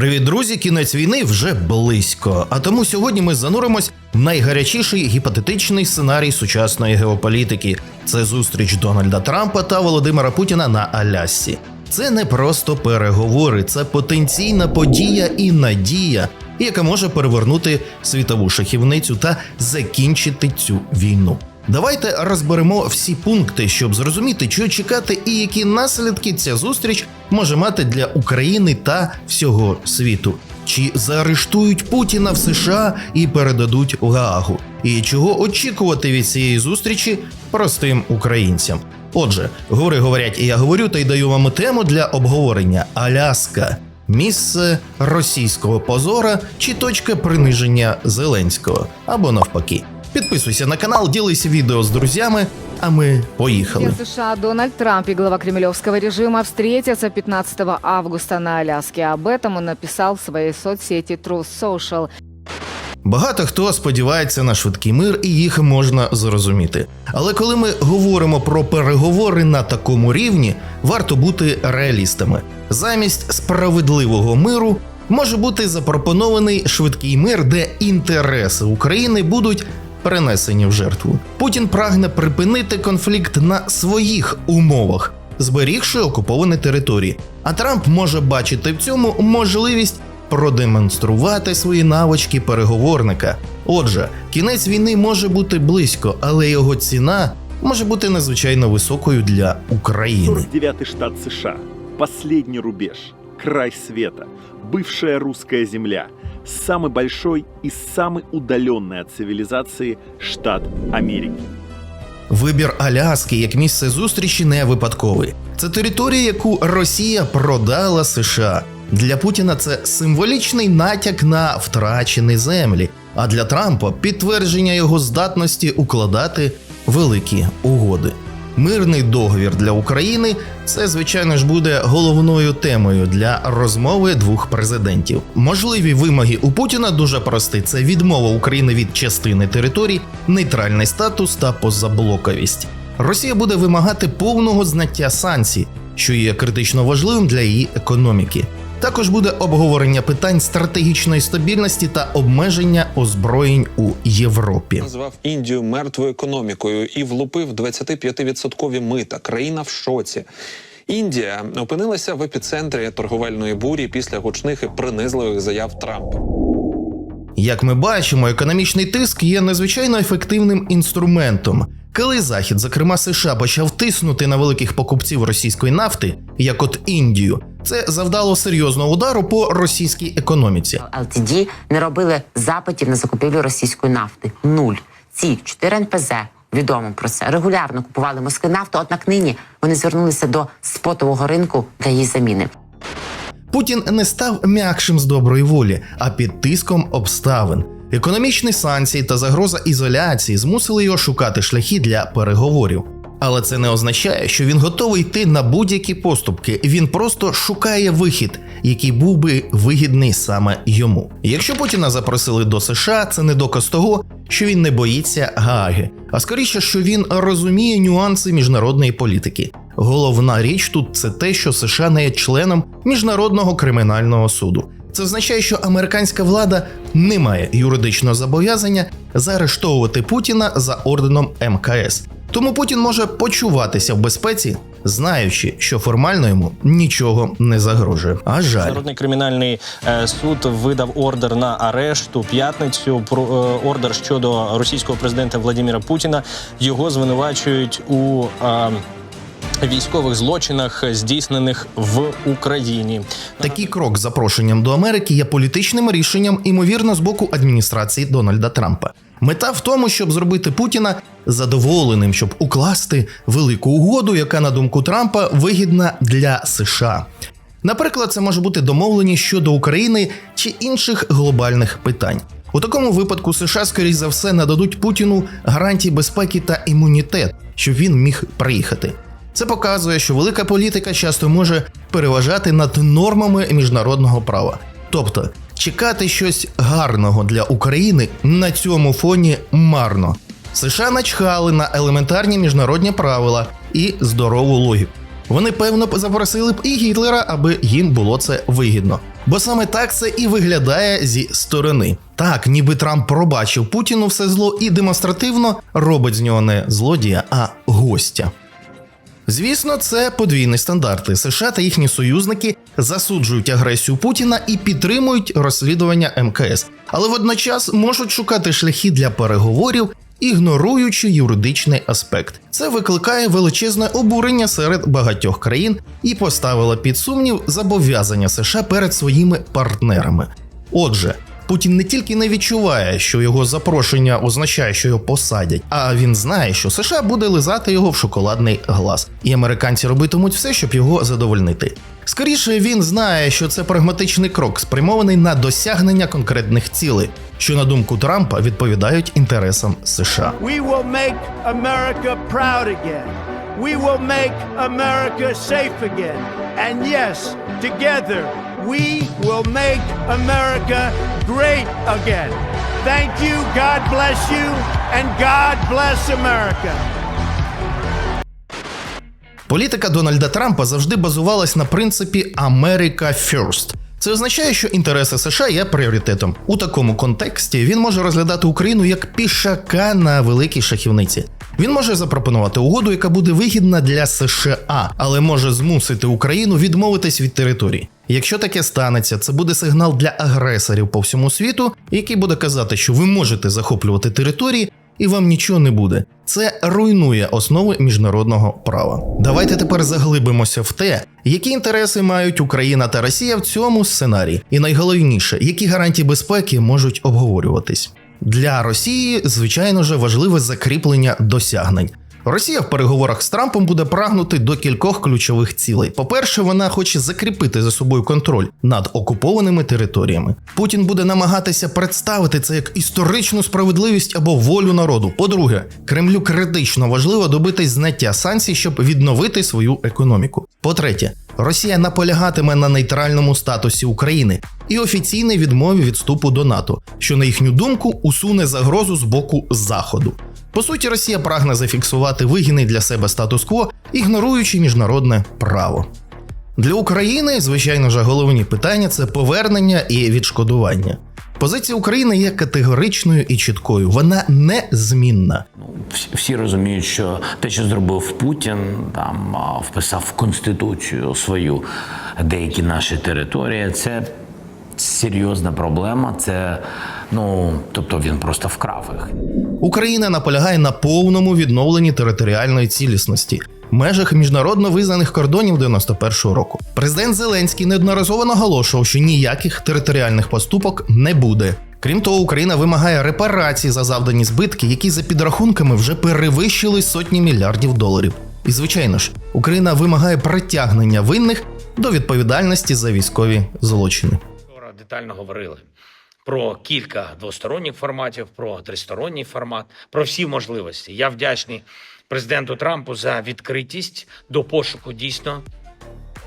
Привіт, друзі! Кінець війни вже близько. А тому сьогодні ми зануримось в найгарячіший гіпотетичний сценарій сучасної геополітики. Це зустріч Дональда Трампа та Володимира Путіна на Алясці. Це не просто переговори, це потенційна подія і надія, яка може перевернути світову шахівницю та закінчити цю війну. Давайте розберемо всі пункти, щоб зрозуміти, що чекати і які наслідки ця зустріч може мати для України та всього світу. Чи заарештують Путіна в США і передадуть у Гаагу? І чого очікувати від цієї зустрічі простим українцям? Отже, говори говорять, і я говорю, та й даю вам тему для обговорення: Аляска. Місце російського позора чи точка приниження Зеленського або навпаки. Підписуйся на канал, ділися відео з друзями, а ми поїхали. Президент США Дональд Трамп и глава кремлевского режима встретятся 15 августа на Аляске. Об этом он написал в своей соцсети Truth Social. Багато хто сподівається на швидкий мир, і їх можна зрозуміти. Але коли ми говоримо про переговори на такому рівні, варто бути реалістами. Замість справедливого миру може бути запропонований швидкий мир, де інтереси України будуть перенесені в жертву. Путін прагне припинити конфлікт на своїх умовах, зберігши окуповані території. А Трамп може бачити в цьому можливість продемонструвати свої навички переговорника. Отже, кінець війни може бути близько, але його ціна може бути надзвичайно високою для України. 49-й штат США, последний рубеж, край света, бывшая русская земля, самый большой и самый удаленный от цивилизации штат Америки. Вибір Аляски як місце зустрічі не випадковий. Це територія, яку Росія продала США. Для Путіна це символічний натяк на втрачені землі, а для Трампа підтвердження його здатності укладати великі угоди. Мирний договір для України це, звичайно ж, буде головною темою для розмови двох президентів. Можливі вимоги у Путіна дуже прості: це відмова України від частини територій, нейтральний статус та позаблоковість. Росія буде вимагати повного зняття санкцій, що є критично важливим для її економіки. Також буде обговорення питань стратегічної стабільності та обмеження озброєнь у Європі. назвав Індію мертвою економікою і влупив 25% мита. Країна в шоці. Індія опинилася в епіцентрі торговельної бурі після гучних і принизливих заяв Трампа. Як ми бачимо, економічний тиск є надзвичайно ефективним інструментом. Коли Захід, зокрема США, почав тиснути на великих покупців російської нафти, як от Індію, це завдало серйозного удару по російській економіці. LTD не робили запитів на закупівлю російської нафти. Нуль. Ці 4 НПЗ відомо про це регулярно купували Москви нафту. Однак нині вони звернулися до спотового ринку для її заміни. Путін не став м'якшим з доброї волі, а під тиском обставин. Економічні санкції та загроза ізоляції змусили його шукати шляхи для переговорів. Але це не означає, що він готовий йти на будь-які поступки. Він просто шукає вихід, який був би вигідний саме йому. Якщо Путіна запросили до США, це не доказ того, що він не боїться Гааги, а скоріше, що він розуміє нюанси міжнародної політики. Головна річ тут це те, що США не є членом міжнародного кримінального суду. Це означає, що американська влада не має юридичного зобов'язання заарештовувати Путіна за орденом МКС. Тому Путін може почуватися в безпеці, знаючи, що формально йому нічого не загрожує. А жаль. Міжнародний кримінальний е, суд видав ордер на арешт у п'ятницю. Про е, ордер щодо російського президента Владимира Путіна. Його звинувачують у е, військових злочинах, здійснених в Україні. Такий крок з запрошенням до Америки є політичним рішенням, імовірно, з боку адміністрації Дональда Трампа. Мета в тому, щоб зробити Путіна задоволеним, щоб укласти велику угоду, яка, на думку Трампа, вигідна для США. Наприклад, це може бути домовленість щодо України чи інших глобальних питань. У такому випадку США, скоріш за все, нададуть Путіну гарантії безпеки та імунітет, щоб він міг приїхати. Це показує, що велика політика часто може переважати над нормами міжнародного права. Тобто, чекати щось гарного для України на цьому фоні марно. США начхали на елементарні міжнародні правила і здорову логіку. Вони певно запросили б і Гітлера, аби їм було це вигідно. Бо саме так це і виглядає зі сторони. Так, ніби Трамп пробачив Путіну все зло і демонстративно робить з нього не злодія, а гостя. Звісно, це подвійні стандарти. США та їхні союзники засуджують агресію Путіна і підтримують розслідування МКС, але водночас можуть шукати шляхи для переговорів, ігноруючи юридичний аспект. Це викликає величезне обурення серед багатьох країн і поставило під сумнів зобов'язання США перед своїми партнерами. Отже. Путін не тільки не відчуває, що його запрошення означає, що його посадять, а він знає, що США буде лизати його в шоколадний глаз, і американці робитимуть все, щоб його задовольнити. Скоріше він знає, що це прагматичний крок, спрямований на досягнення конкретних цілей, що на думку Трампа відповідають інтересам США. We will make America proud again. We will make America safe again. And yes, together, we will make America great again. Thank you, God bless you, and God bless America. Політика Дональда Трампа завжди базувалась на принципі America First. Це означає, що інтереси США є пріоритетом. У такому контексті він може розглядати Україну як пішака на великій шахівниці. Він може запропонувати угоду, яка буде вигідна для США, але може змусити Україну відмовитись від території. Якщо таке станеться, це буде сигнал для агресорів по всьому світу, який буде казати, що ви можете захоплювати території, і вам нічого не буде. Це руйнує основи міжнародного права. Давайте тепер заглибимося в те, які інтереси мають Україна та Росія в цьому сценарії, і найголовніше, які гарантії безпеки можуть обговорюватись. Для Росії, звичайно ж, важливе закріплення досягнень. Росія в переговорах з Трампом буде прагнути до кількох ключових цілей. По-перше, вона хоче закріпити за собою контроль над окупованими територіями. Путін буде намагатися представити це як історичну справедливість або волю народу. По-друге, Кремлю критично важливо добитись знаття санкцій, щоб відновити свою економіку. По-третє, Росія наполягатиме на нейтральному статусі України і офіційній відмові від вступу до НАТО, що на їхню думку усуне загрозу з боку Заходу. По суті, Росія прагне зафіксувати вигідний для себе статус-кво, ігноруючи міжнародне право. Для України, звичайно ж, головні питання це повернення і відшкодування. Позиція України є категоричною і чіткою, вона незмінна. Ну, всі- розуміють, що те, що зробив Путін, там вписав в конституцію свою деякі наші території. Це серйозна проблема. Це ну тобто він просто вкрав їх. Україна наполягає на повному відновленні територіальної цілісності. в Межах міжнародно визнаних кордонів 91-го року президент Зеленський неодноразово наголошував, що ніяких територіальних поступок не буде. Крім того, Україна вимагає репарацій за завдані збитки, які за підрахунками вже перевищили сотні мільярдів доларів. І звичайно ж, Україна вимагає притягнення винних до відповідальності за військові злочини. Вчора детально говорили про кілька двосторонніх форматів, про тристоронній формат, про всі можливості. Я вдячний президенту Трампу за відкритість до пошуку дійсно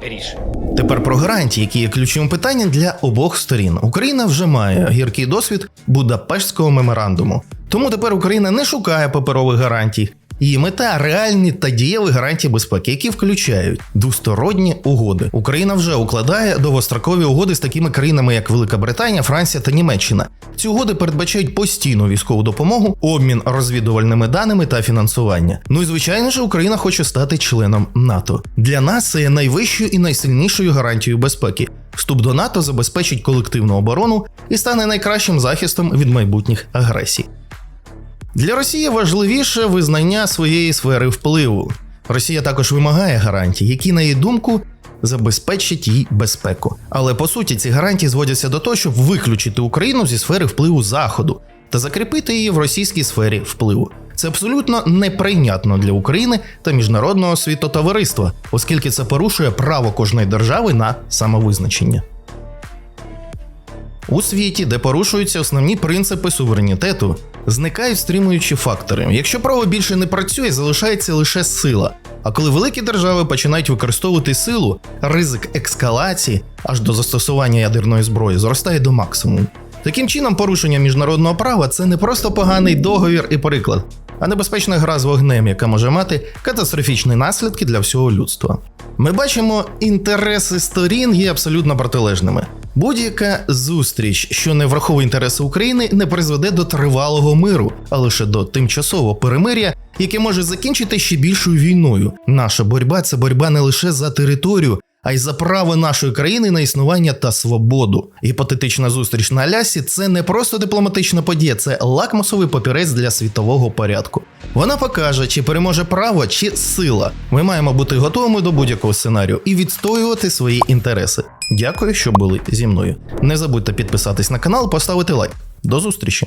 рішень. Тепер про гарантії, які є ключовим питанням для обох сторін. Україна вже має гіркий досвід Будапештського меморандуму. Тому тепер Україна не шукає паперових гарантій. Її мета реальні та дієві гарантії безпеки, які включають двосторонні угоди. Україна вже укладає довгострокові угоди з такими країнами, як Велика Британія, Франція та Німеччина. Ці угоди передбачають постійну військову допомогу, обмін розвідувальними даними та фінансування. Ну і звичайно ж, Україна хоче стати членом НАТО. Для нас це є найвищою і найсильнішою гарантією безпеки. Вступ до НАТО забезпечить колективну оборону і стане найкращим захистом від майбутніх агресій. Для Росії важливіше визнання своєї сфери впливу. Росія також вимагає гарантій, які, на її думку, забезпечать їй безпеку. Але по суті ці гарантії зводяться до того, щоб виключити Україну зі сфери впливу Заходу та закріпити її в російській сфері впливу. Це абсолютно неприйнятно для України та міжнародного світотовариства, оскільки це порушує право кожної держави на самовизначення. У світі, де порушуються основні принципи суверенітету, зникають стримуючі фактори. Якщо право більше не працює, залишається лише сила. А коли великі держави починають використовувати силу, ризик ескалації аж до застосування ядерної зброї зростає до максимуму. Таким чином, порушення міжнародного права це не просто поганий договір і приклад, а небезпечна гра з вогнем, яка може мати катастрофічні наслідки для всього людства. Ми бачимо, інтереси сторін є абсолютно протилежними. Будь-яка зустріч, що не враховує інтереси України, не призведе до тривалого миру, а лише до тимчасового перемиря, яке може закінчити ще більшою війною. Наша боротьба це боротьба не лише за територію, а й за право нашої країни на існування та свободу. Гіпотетична зустріч на Алясі це не просто дипломатична подія, це лакмусовий папірець для світового порядку. Вона покаже, чи переможе право, чи сила. Ми маємо бути готовими до будь-якого сценарію і відстоювати свої інтереси. Дякую, що були зі мною. Не забудьте підписатись на канал, поставити лайк. До зустрічі!